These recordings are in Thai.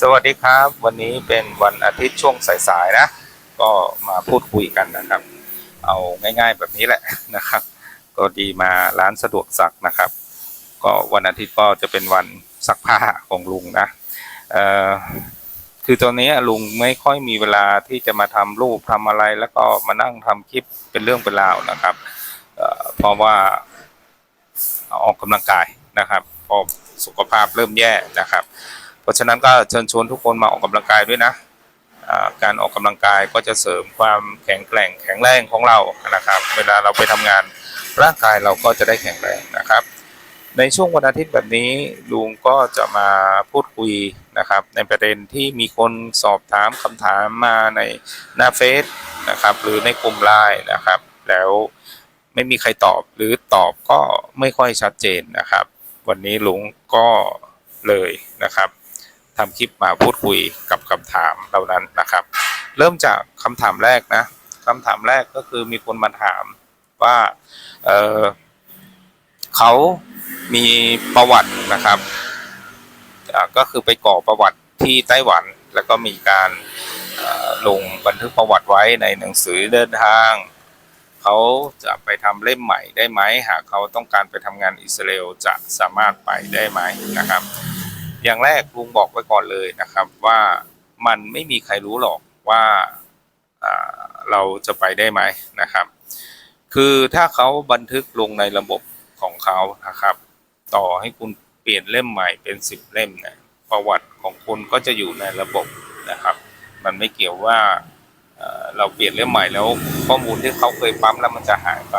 สวัสดีครับ วันนี้เป็นวันอาทิตย์ช่วงสายๆนะ ก็มาพูดคุยกันนะครับ เอาง่าย ๆ แบบนี้แหละนะครับ ก็ดีมาร้านสะดวกซักนะครับ ก็วันอาทิตย์ก็จะเป็นวันซักผ้าของลุงนะเอ่อคือตอนนี้ลุงไม่ค่อยมีเวลาที่จะมาทำรูปทำอะไร แล้วก็มานั่งทำคลิปเป็นเรื่องเป็นราวนะครับเอ่อเพราะว่าออกกำลังกายนะครับพอสุขภาพเริ่มแย่นะครับ ราะฉะนั้นก็เชิญชวนทุกคนมาออกกำลังกายด้วยนะการออกกำลังกายก็จะเสริมความแข็งแกร่งแข็งแรงของเรานะครับ เวลาเราไปทำงานร่างกายเราก็จะได้แข็งแรงนะครับ ในช่วงวันอาทิตย์แบบนี้ลุงก็จะมาพูดคุยนะครับ ในประเด็นที่มีคนสอบถามคำถามมาในหน้าเฟซนะครับ หรือในกลุ่มไลน์นะครับ แล้วไม่มีใครตอบหรือตอบก็ไม่ค่อยชัดเจนนะครับ วันนี้ลุงก็เลยนะครับ ทำคลิปมาพูดคุยกับคำถามเหล่านั้นนะครับ เริ่มจากคำถามแรกนะคำถามแรกก็คือมีคนมาถามว่าเเขามีประวัตินะครับก็คือไปก่อประวัติที่ไต้หวัน แล้วก็มีการลงบันทึกประวัติไว้ในหนังสือเดินทาง เขาจะไปทำเล่มใหม่ได้ไหมหากเขาต้องการไปทำงานอิสราเอลจะสามารถไปได้ไหมนะครับ อย่างแรกลุงบอกไว้ก่อนเลยนะครับ ว่ามันไม่มีใครรู้หรอกว่าเราจะไปได้ไหมนะครับ คือถ้าเขาบันทึกลงในระบบของเขานะครับ ต่อให้คุณเปลี่ยนเล่มใหม่เป็นสิบเล่มเนี่ยประวัติของคุณก็จะอยู่ในระบบนะครับ มันไม่เกี่ยวว่าเราเปลี่ยนเล่มใหม่แล้วข้อมูลที่เขาเคยปั๊มแล้วมันจะหายไป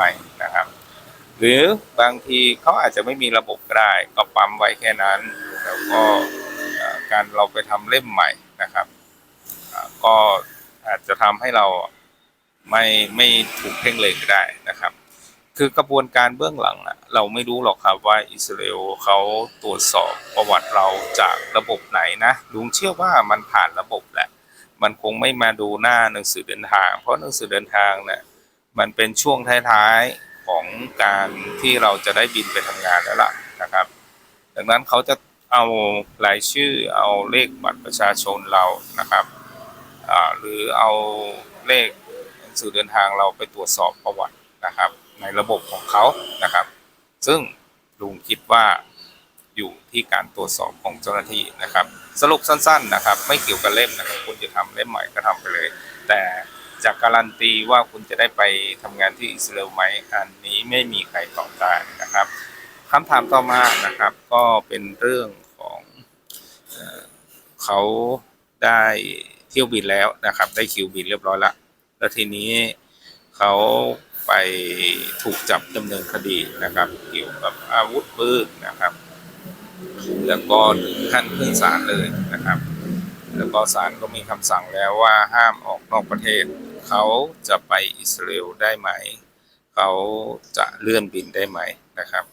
หรือบางทีเขาอาจจะไม่มีระบบก็ได้ก็ปั๊มไว้แค่นั้น แล้วก็การเราไปทำเล่มใหม่นะครับ ก็อาจจะทำให้เราไม่ไม่ถูกเพ่งเลยก็ได้นะครับ คือกระบวนการเบื้องหลังเราไม่รู้หรอกครับว่าอิสราเอลเขาตรวจสอบประวัติเราจากระบบไหนนะลุงเชื่อว่ามันผ่านระบบแหละ มันคงไม่มาดูหน้าหนังสือเดินทาง เพราะหนังสือเดินทางเนี่ยมันเป็นช่วงท้ายๆ ของการที่เราจะได้บินไปทำงานแล้วล่ะนะครับ ดังนั้นเขาจะเอารายชื่อเอาเลขบัตรประชาชนเรานะครับหรือเอาเลขหนังสือเดินทางเราไปตรวจสอบประวัตินะครับ ในระบบของเขานะครับ ซึ่งลุงคิดว่าอยู่ที่การตรวจสอบของเจ้าหน้าที่นะครับ สรุปสั้น ๆนะครับ ไม่เกี่ยวกับเล่มนะครับคุณจะทำเล่มใหม่ก็ทำไปเลย แต่ จะการันตีว่าคุณจะได้ไปทำงานที่อิสราเอลไหมอันนี้ไม่มีใครตอบได้นะครับคำถามต่อมานะครับ ก็เป็นเรื่องของเอเขาได้เที่ยวบินแล้วนะครับ ได้คิวบินเรียบร้อยละแล้วทีนี้เขาไปถูกจับดำเนินคดีนะครับ เกี่ยวกับอาวุธปืนนะครับ แล้วก็ถึงขั้นขึ้นศาลเลยนะครับ แล้วก็ศาลก็มีคำสั่งแล้วว่าห้ามออกนอกประเทศ เขาจะไปอิสราเอลได้ไหม เขาจะเลื่อนบินได้ไหมนะครับ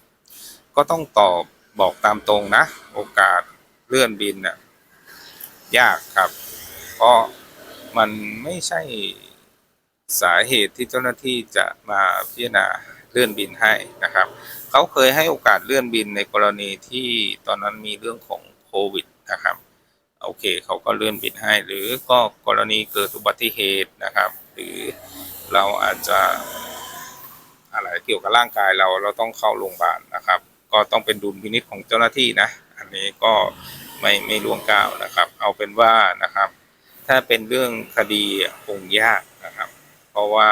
ก็ต้องตอบบอกตามตรงนะ โอกาสเลื่อนบินน่ะยากครับ เพราะมันไม่ใช่สาเหตุที่เจ้าหน้าที่จะมาพิจารณาเลื่อนบินให้นะครับ เขาเคยให้โอกาสเลื่อนบินในกรณีที่ตอนนั้นมีเรื่องของโควิดนะครับ โอเคเขาก็เลื่อนบินให้ หรือก็กรณีเกิดอุบัติเหตุนะครับ หรือเราอาจจะอะไรเกี่ยวกับร่างกายเราเราต้องเข้าโรงพยาบาลนะครับ ก็ต้องเป็นดุลพินิจของเจ้าหน้าที่นะ อันนี้ก็ไม่ไม่ล่วงก้าวนะครับ เอาเป็นว่านะครับ ถ้าเป็นเรื่องคดีอะคงยากนะครับ เพราะว่า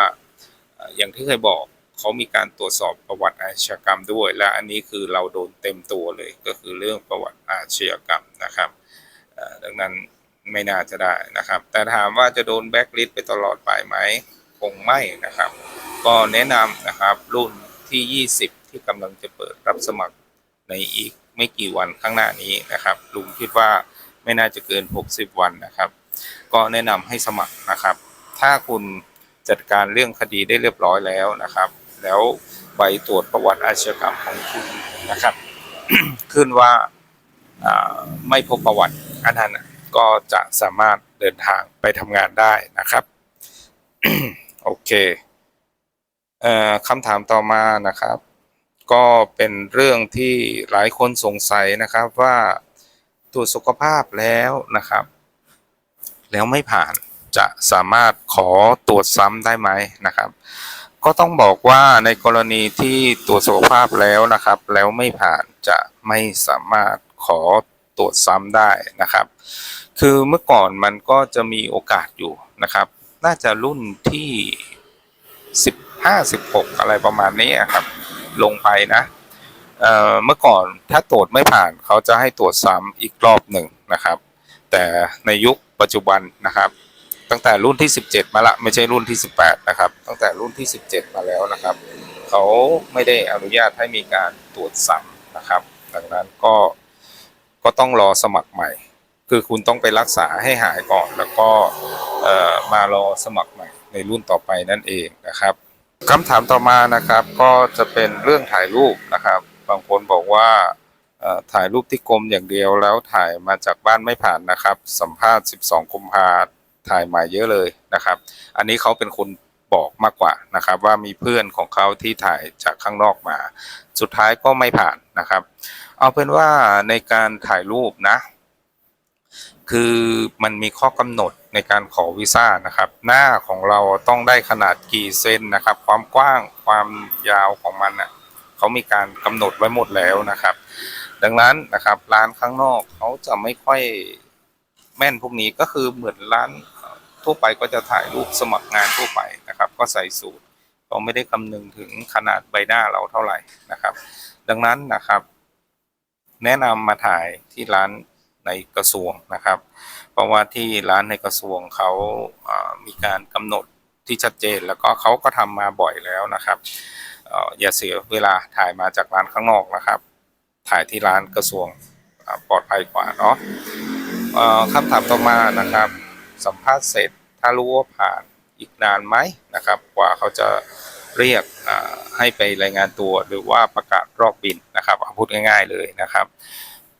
อย่างที่เคยบอกเขามีการตรวจสอบประวัติอาชญากรรมด้วย และอันนี้คือเราโดนเต็มตัวเลยก็คือเรื่องประวัติอาชญากรรมนะครับ ดังนั้นไม่น่าจะได้นะครับ แต่ถามว่าจะโดนแบ็กลิสต์ไปตลอดไปไหมคงไม่นะครับ ก็แนะนำนะครับรุ่นที่ 20 ที่กำลังจะเปิดรับสมัครในอีกไม่กี่วันข้างหน้านี้นะครับลุงคิดว่าไม่น่าจะเกิน 60 วันนะครับ ก็แนะนำให้สมัครนะครับ ถ้าคุณจัดการเรื่องคดีได้เรียบร้อยแล้วนะครับ แล้วใบตรวจประวัติอาชญากรรมของคุณนะครับ ขึ้นว่าไม่พบประวัติ อันนั้นก็จะสามารถเดินทางไปทำงานได้นะครับ โอเคเอ่อคำถามต่อมานะครับ ก็เป็นเรื่องที่หลายคนสงสัยนะครับว่าตรวจสุขภาพแล้วนะครับ แล้วไม่ผ่านจะสามารถขอตรวจซ้ำได้ไหมนะครับ ก็ต้องบอกว่าในกรณีที่ตรวจสุขภาพแล้วนะครับ แล้วไม่ผ่านจะไม่สามารถขอ ตรวจซ้ำได้นะครับ คือเมื่อก่อนมันก็จะมีโอกาสอยู่นะครับ น่าจะรุ่นที่15 16อะไรประมาณนี้ครับ ลงไปนะเอ่อเมื่อก่อนถ้าตรวจไม่ผ่านเขาจะให้ตรวจซ้ำอีกรอบหนึ่งนะครับ แต่ในยุคปัจจุบันนะครับ ตั้งแต่รุ่นที่ 17 มาละไม่ใช่รุ่นที่ 18 นะครับ ตั้งแต่รุ่นที่ 17 มาแล้วนะครับ เขาไม่ได้อนุญาตให้มีการตรวจซ้ำนะครับ ดังนั้นก็ ก็ต้องรอสมัครใหม่ คือคุณต้องไปรักษาให้หายก่อน แล้วก็มารอสมัครใหม่ในรุ่นต่อไปนั่นเองนะครับคำถามต่อมานะครับก็จะเป็นเรื่องถ่ายรูปนะครับ บางคนบอกว่าถ่ายรูปที่กรมอย่างเดียวแล้วถ่ายมาจากบ้านไม่ผ่านนะครับ สัมภาษณ์ 12กุมภาถ่ายมาเยอะเลยนะครับ อันนี้เขาเป็นคน บอกมากกว่านะครับ ว่ามีเพื่อนของเขาที่ถ่ายจากข้างนอกมา สุดท้ายก็ไม่ผ่านนะครับ เอาเป็นว่าในการถ่ายรูปนะ คือมันมีข้อกำหนดในการขอวีซ่านะครับ หน้าของเราต้องได้ขนาดกี่เซนนะครับ ความกว้างความยาวของมันอะเขามีการกำหนดไว้หมดแล้วนะครับ ดังนั้นนะครับร้านข้างนอกเขาจะไม่ค่อยแม่นพวกนี้ก็คือเหมือนร้าน ทั่วไปก็จะถ่ายรูปสมัครงานทั่วไปนะครับ ก็ใส่สูตรเขาไม่ได้คำนึงถึงขนาดใบหน้าเราเท่าไหร่นะครับ ดังนั้นนะครับ แนะนำมาถ่ายที่ร้านในกระทรวงนะครับ เพราะว่าที่ร้านในกระทรวงเขาเอ่อมีการกำหนดที่ชัดเจนแล้วก็เขาก็ทำมาบ่อยแล้วนะครับออย่าเสียเวลาถ่ายมาจากร้านข้างนอกนะครับ ถ่ายที่ร้านกระทรวงปลอดภัยกว่าเนาะคำถามต่อมานะครับ สัมภาษณ์เสร็จ ถ้ารู้ว่าผ่านอีกนานไหมนะครับ กว่าเขาจะเรียกให้ไปรายงานตัวหรือว่าประกาศรอบบินนะครับเอาพูดง่าย ๆเลยนะครับ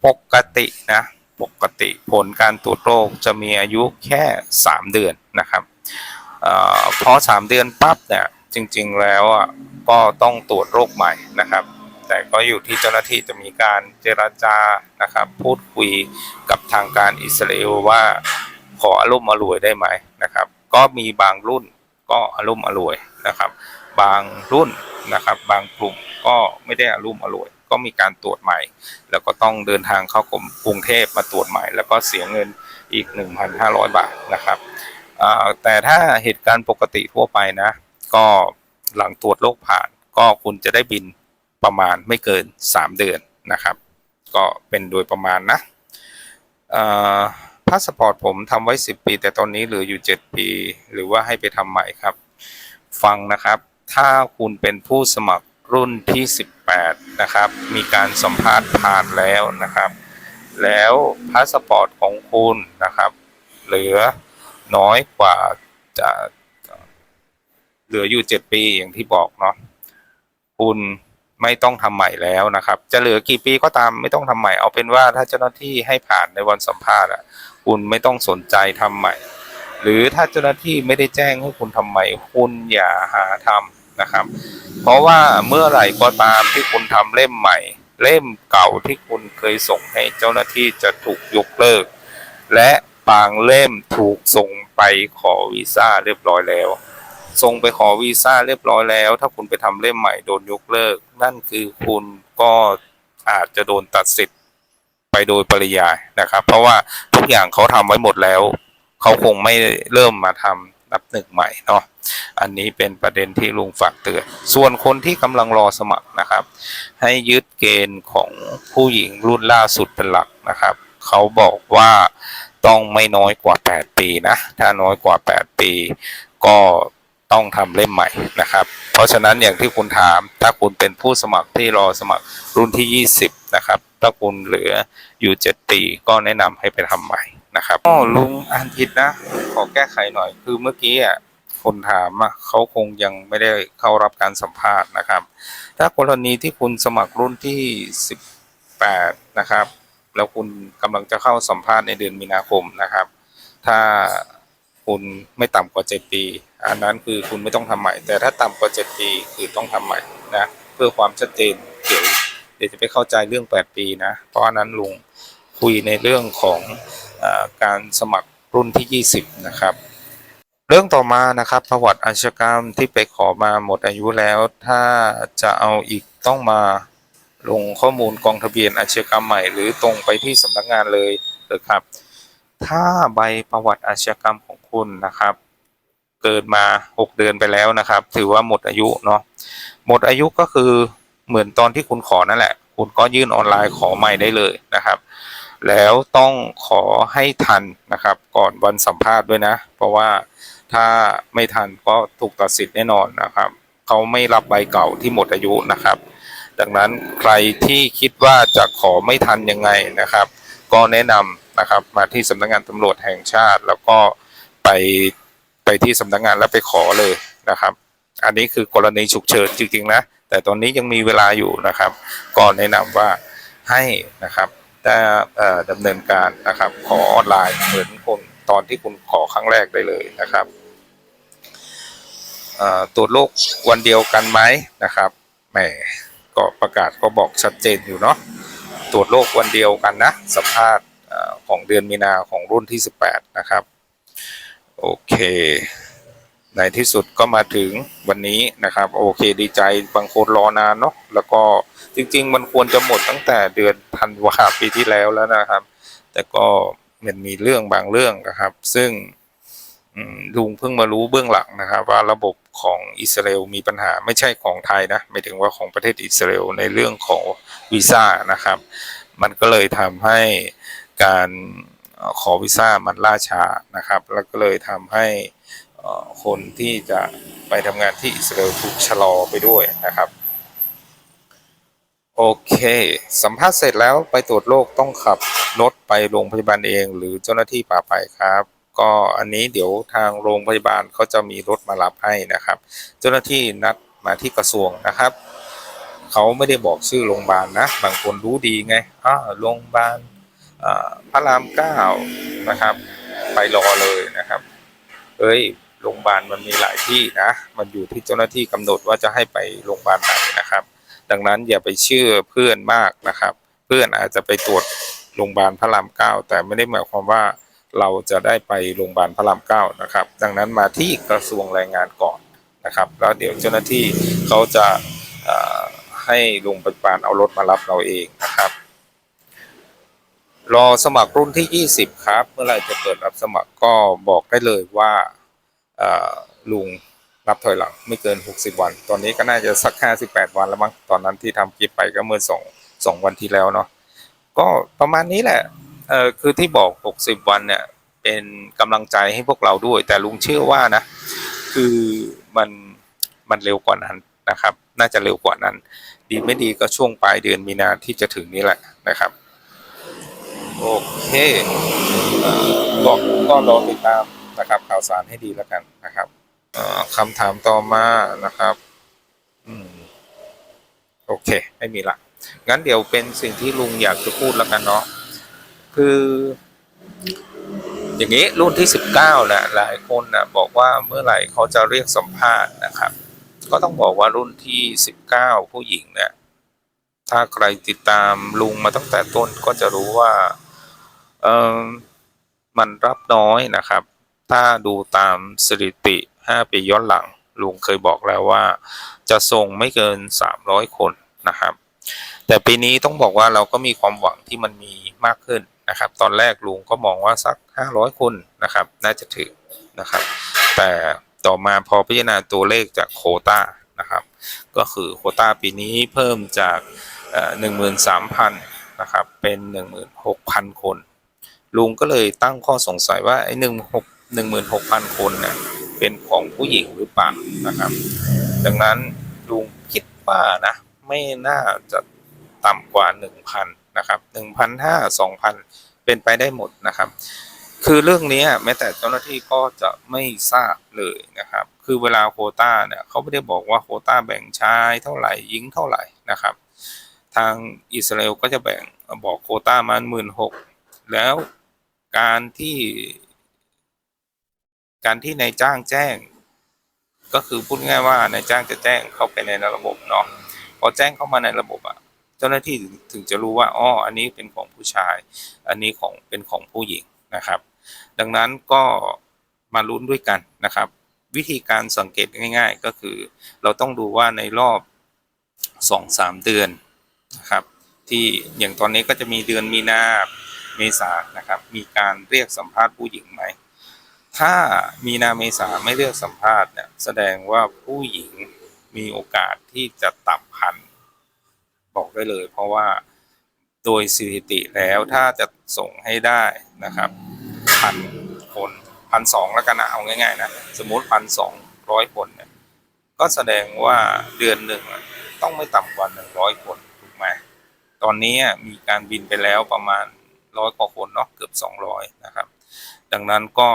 ปกตินะปกติผลการตรวจโรคจะมีอายุแค่ 3 เดือนนะครับเออพอ3เดือนปั๊บเนี่ยจริง ๆแล้วอะก็ต้องตรวจโรคใหม่นะครับ แต่ก็อยู่ที่เจ้าหน้าที่จะมีการเจรจานะครับ พูดคุยกับทางการอิสราเอลว่า ขออารมณ์อรวยได้ไหมนะครับ ก็มีบางรุ่นก็อารมณ์อรวยนะครับ บางรุ่นนะครับ บางกลุ่มก็ไม่ได้อารมณ์อรวย ก็มีการตรวจใหม่ แล้วก็ต้องเดินทางเข้ากรมกรุงเทพมาตรวจใหม่ แล้วก็เสียเงินอีก 1,500 บาทนะครับแต่ถ้าเหตุการณ์ปกติทั่วไปนะ ก็หลังตรวจโรคผ่าน ก็คุณจะได้บินประมาณไม่เกิน 3 เดือนนะครับ ก็เป็นโดยประมาณนะ พาสปอร์ตผมทำไว้ 10 ปี แต่ตอนนี้เหลืออยู่ 7 ปี หรือว่าให้ไปทำใหม่ครับ ฟังนะครับ ถ้าคุณเป็นผู้สมัครรุ่นที่ 18 นะครับ มีการสัมภาษณ์ผ่านแล้วนะครับ แล้วพาสปอร์ตของคุณนะครับ เหลือน้อยกว่าจะเหลืออยู่ 7 ปีอย่างที่บอกเนาะคุณไม่ต้องทำใหม่แล้วนะครับ จะเหลือกี่ปีก็ตามไม่ต้องทำใหม่เอาเป็นว่าถ้าเจ้าหน้าที่ให้ผ่านในวันสัมภาษณ์อะ คุณไม่ต้องสนใจทำใหม่ หรือถ้าเจ้าหน้าที่ไม่ได้แจ้งให้คุณทำใหม่ คุณอย่าหาทำนะครับ เพราะว่าเมื่อไหร่ก็ตามที่คุณทำเล่มใหม่ เล่มเก่าที่คุณเคยส่งให้เจ้าหน้าที่จะถูกยกเลิก และบางเล่มถูกส่งไปขอวีซ่าเรียบร้อยแล้วส่งไปขอวีซ่าเรียบร้อยแล้ว ถ้าคุณไปทำเล่มใหม่โดนยกเลิก นั่นคือคุณก็อาจจะโดนตัดสิทธิ์ ไปโดยปริยายนะครับ เพราะว่าทุกอย่างเขาทำไว้หมดแล้ว เขาคงไม่เริ่มมาทำนับหนึ่งใหม่เนาะอันนี้เป็นประเด็นที่ลุงฝากเตือน ส่วนคนที่กำลังรอสมัครนะครับ ให้ยึดเกณฑ์ของผู้หญิงรุ่นล่าสุดเป็นหลักนะครับ เขาบอกว่าต้องไม่น้อยกว่า 8 ปีนะ ถ้าน้อยกว่า 8 ปี ก็ ต้องทำเล่มใหม่นะครับ เพราะฉะนั้นอย่างที่คุณถาม ถ้าคุณเป็นผู้สมัครที่รอสมัครรุ่นที่ 20 นะครับ ถ้าคุณเหลืออยู่ 7 ปีก็แนะนำให้ไปทำใหม่นะครับอ๋อลุงอ่านผิดนะ ขอแก้ไขหน่อย คือเมื่อกี้อะคนถามอะเขาคงยังไม่ได้เข้ารับการสัมภาษณ์นะครับ ถ้ากรณีที่คุณสมัครรุ่นที่ 18 นะครับ แล้วคุณกำลังจะเข้าสัมภาษณ์ในเดือนมีนาคมนะครับ ถ้า คุณไม่ต่ำกว่า 7 ปี อันนั้นคือคุณไม่ต้องทำใหม่ แต่ถ้าต่ำกว่า 7 ปีคือต้องทำใหม่นะเพื่อความชัดเจนเดี๋ยวเดี๋ยวจะไปเข้าใจเรื่อง 8 ปีนะ เพราะอันนั้นลุงคุยในเรื่องของอการสมัครรุ่นที่ 20 นะครับเรื่องต่อมานะครับประวัติอาชญากรรมที่ไปขอมาหมดอายุแล้ว ถ้าจะเอาอีกต้องมาลงข้อมูลกองทะเบียนอาชญากรรมใหม่ หรือตรงไปที่สำนักงานเลยหรือครับ ถ้าใบประวัติอาชญากรรมของุณนะครับ เกิดมา 6 เดือนไปแล้วนะครับ ถือว่าหมดอายุเนาะหมดอายุก็คือเหมือนตอนที่คุณขอนั่นแหละ คุณก็ยื่นออนไลน์ขอใหม่ได้เลยนะครับ แล้วต้องขอให้ทันนะครับ ก่อนวันสัมภาษณ์ด้วยนะ เพราะว่าถ้าไม่ทันก็ถูกตัดสิทธิ์แน่นอนนะครับเขาไม่รับใบเก่าที่หมดอายุนะครับ ดังนั้นใครที่คิดว่าจะขอไม่ทันยังไงนะครับ ก็แนะนำนะครับมาที่สำนักงานตำรวจแห่งชาติ แล้วก็ ไปไปที่สำนักงานแล้วไปขอเลยนะครับ อันนี้คือกรณีฉุกเฉินจริงๆนะ แต่ตอนนี้ยังมีเวลาอยู่นะครับ ก็แนะนำว่าให้นะครับได้เอ่อดำเนินการนะครับ ขอออนไลน์เหมือนคนตอนที่คุณขอครั้งแรกได้เลยนะครับตรวจโรควันเดียวกันไหมนะครับแหมก็ประกาศก็บอกชัดเจนอยู่เนาะตรวจโรควันเดียวกันนะสัมภาษณ์ของเดือนมีนาของรุ่นที่ 18 นะครับ โอเค ในที่สุดก็มาถึงวันนี้นะครับ โอเคดีใจบางคนรอนานเนาะแล้วก็จริง ๆ มันควรจะหมดตั้งแต่เดือนธันวาปีที่แล้วแล้วนะครับ แต่ก็มันมีเรื่องบางเรื่องนะครับ ซึ่งลุงเพิ่งมารู้เบื้องหลังนะครับ ว่าระบบของอิสราเอลมีปัญหาไม่ใช่ของไทยนะไม่ถึงว่าของประเทศอิสราเอลในเรื่องของวีซ่านะครับ มันก็เลยทำให้การ ขอวีซ่ามันล่าช้านะครับ แล้วก็เลยทำให้คนที่จะไปทำงานที่อิสราเอลถูกชะลอไปด้วยนะครับ โอเค สัมภาษณ์เสร็จแล้วไปตรวจโรคต้องขับรถไปโรงพยาบาลเอง หรือเจ้าหน้าที่พาไปครับ ก็อันนี้เดี๋ยวทางโรงพยาบาลเขาจะมีรถมารับให้นะครับ เจ้าหน้าที่นัดมาที่กระทรวงนะครับเขาไม่ได้บอกชื่อโรงพยาบาลนะบางคนรู้ดีไงอ่าโรงพยาบาล พระรามเก้านะครับ ไปรอเลยนะครับเอ้ยโรงพยาบาลมันมีหลายที่นะ มันอยู่ที่เจ้าหน้าที่กำหนดว่าจะให้ไปโรงพยาบาลไหนนะครับ ดังนั้นอย่าไปเชื่อเพื่อนมากนะครับ เพื่อนอาจจะไปตรวจโรงพยาบาลพระรามเก้าแต่ไม่ได้หมายความว่าเราจะได้ไปโรงพยาบาลพระรามเก้านะครับ ดังนั้นมาที่กระทรวงแรงงานก่อนนะครับ แล้วเดี๋ยวเจ้าหน้าที่เขาจะให้โรงพยาบาลเอารถมารับเราเองนะครับ รอสมัครรุ่นที่ 20 ครับ เมื่อไรจะเปิดรับสมัครก็บอกได้เลยว่าลุงรับถอยหลังไม่เกิน 60 วัน ตอนนี้ก็น่าจะสัก 58 วันแล้วมั้ง ตอนนั้นที่ทำคลิปไปก็เมื่อ2 2วันที่แล้วเนาะ ก็ประมาณนี้แหละ เออคือที่บอก 60 วันเนี่ย เป็นกำลังใจให้พวกเราด้วย แต่ลุงเชื่อว่านะ คือมัน มันเร็วกว่านั้นนะครับ น่าจะเร็วกว่านั้น ดีไม่ดีก็ช่วงปลายเดือนมีนาที่จะถึงนี้แหละนะครับ โอเคเอ่อบอกก็รอติดตามนะครับข่าวสารให้ดีแล้วกันนะครับคำถามต่อมานะครับอืมโอเค ไม่มีละงั้นเดี๋ยวเป็นสิ่งที่ลุงอยากจะพูดแล้วกันเนาะคือ อย่างนี้รุ่นที่สิบเก้านะหลายคนนะบอกว่าเมื่อไหร่เขาจะเรียกสัมภาษณ์นะครับ ก็ต้องบอกว่ารุ่นที่สิบเก้าผู้หญิงเนี่ยถ้าใครติดตามลุงมาตั้งแต่ต้นก็จะรู้ว่า มันรับน้อยนะครับ ถ้าดูตามสถิติ 5 ปีย้อนหลัง ลุงเคยบอกแล้วว่า จะส่งไม่เกิน 300 คนนะครับ แต่ปีนี้ต้องบอกว่าเราก็มีความหวังที่มันมีมากขึ้นนะครับ ตอนแรกลุงก็มองว่าสัก 500 คนนะครับ น่าจะถึงนะครับ แต่ต่อมาพอพิจารณาตัวเลขจากโคต้านะครับ ก็คือโคต้าปีนี้เพิ่มจากหนึ่งหมื่นสามพันนะครับ เป็นหนึ่งหมื่นหกพันคน ลุงก็เลยตั้งข้อสงสัยว่าไอ้หนึ่งหกหนึ่งหมื่นหกพันคนเนี่ยเป็นของผู้หญิงหรือเปล่านะครับ ดังนั้นลุงคิดว่านะไม่น่าจะต่ำกว่าหนึ่งพันนะครับหนึ่งพันห้าสองพันเป็นไปได้หมดนะครับ คือเรื่องนี้แม้แต่เจ้าหน้าที่ก็จะไม่ทราบเลยนะครับ คือเวลาโคต้าเนี่ยเขาไม่ได้บอกว่าโคต้าแบ่งชายเท่าไหร่หญิงเท่าไหร่นะครับ ทางอิสราเอลก็จะแบ่งบอกโคต้ามาหมื่นหกแล้ว การที่การที่นายจ้างแจ้ง ก็คือพูดง่ายว่านายจ้างจะแจ้งเข้าไปในระบบเนาะพอแจ้งเข้ามาในระบบอะเจ้าหน้าที่ถึงจะรู้ว่าอ๋ออันนี้เป็นของผู้ชาย อันนี้ของเป็นของผู้หญิงนะครับ ดังนั้นก็มาลุ้นด้วยกันนะครับ วิธีการสังเกตง่าย ๆ ก็คือ เราต้องดูว่าในรอบสองสามเดือนนะครับ ที่อย่างตอนนี้ก็จะมีเดือนมีนา เมษานะครับ มีการเรียกสัมภาษณ์ผู้หญิงไหม ถ้ามีนาเมษาไม่เรียกสัมภาษณ์เนี่ยแสดงว่าผู้หญิงมีโอกาสที่จะต่ำพัน บอกได้เลย เพราะว่าโดยสถิติแล้วถ้าจะส่งให้ได้นะครับพันคนพันสองแล้วกันนะเอาง่ายๆนะสมมติพันสองร้อยคนเนี่ยก็แสดงว่าเดือนหนึ่งต้องไม่ต่ำกว่าหนึ่งร้อยคนถูกไหมตอนนี้มีการบินไปแล้วประมาณ ร้อยกว่าคนเนาะเกือบสองร้อยนะครับ ดังนั้นก็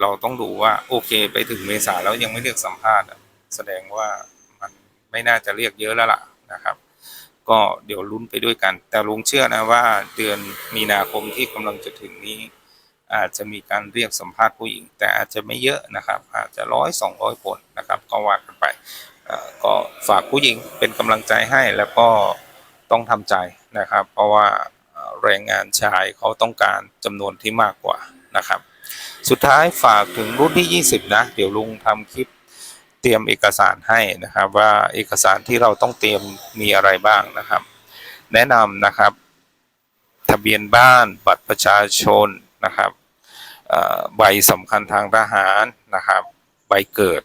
เราต้องดูว่าโอเคไปถึงเมษาแล้วยังไม่เรียกสัมภาษณ์แสดงว่ามันไม่น่าจะเรียกเยอะแล้วล่ะนะครับ ก็เดี๋ยวลุ้นไปด้วยกัน แต่ลุงเชื่อนะว่าเดือนมีนาคมที่กำลังจะถึงนี้ อาจจะมีการเรียกสัมภาษณ์ผู้หญิง แต่อาจจะไม่เยอะนะครับ อาจจะร้อยสองร้อยคนนะครับก็ว่ากันไปก็ฝากผู้หญิงเป็นกำลังใจให้แล้วก็ต้องทำใจนะครับ เพราะว่า แรงงานชายเขาต้องการจำนวนที่มากกว่านะครับ สุดท้ายฝากถึงรุ่นที่ 20 นะ เดี๋ยวลุงทำคลิปเตรียมเอกสารให้นะครับ ว่าเอกสารที่เราต้องเตรียมมีอะไรบ้างนะครับ แนะนำนะครับ ทะเบียนบ้านบัตรประชาชนนะครับใบสำคัญทางทหารนะครับ ใบเกิด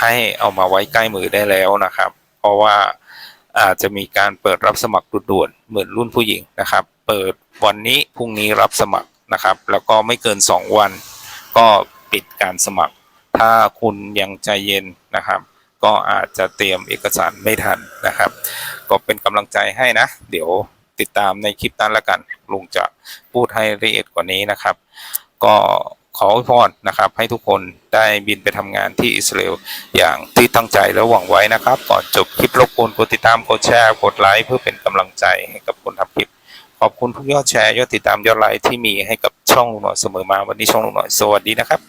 ให้เอามาไว้ใกล้มือได้แล้วนะครับ เพราะว่า อาจจะมีการเปิดรับสมัครด่วนๆเหมือนรุ่นผู้หญิงนะครับ เปิดวันนี้พรุ่งนี้รับสมัครนะครับ แล้วก็ไม่เกิน 2 วัน ก็ปิดการสมัคร ถ้าคุณยังใจเย็นนะครับ ก็อาจจะเตรียมเอกสารไม่ทันนะครับ ก็เป็นกำลังใจให้นะ เดี๋ยวติดตามในคลิปนั้นล้วกันลุงจะพูดให้ละเอียดกว่านี้นะครับ ก็ ขออวยพรนะครับ ให้ทุกคนได้บินไปทำงานที่อิสราเอลอย่างที่ตั้งใจและหวังไว้นะครับ ก่อนจบคลิปรบกวนกดติดตามกดแชร์กดไลค์เพื่อเป็นกำลังใจให้กับคนทำคลิป ขอบคุณทุกยอดแชร์ยอดติดตามยอดไลค์ที่มีให้กับช่องลุงหน่อยเสมอมาวันนี้ช่องลุงหน่อยสวัสดีนะครับ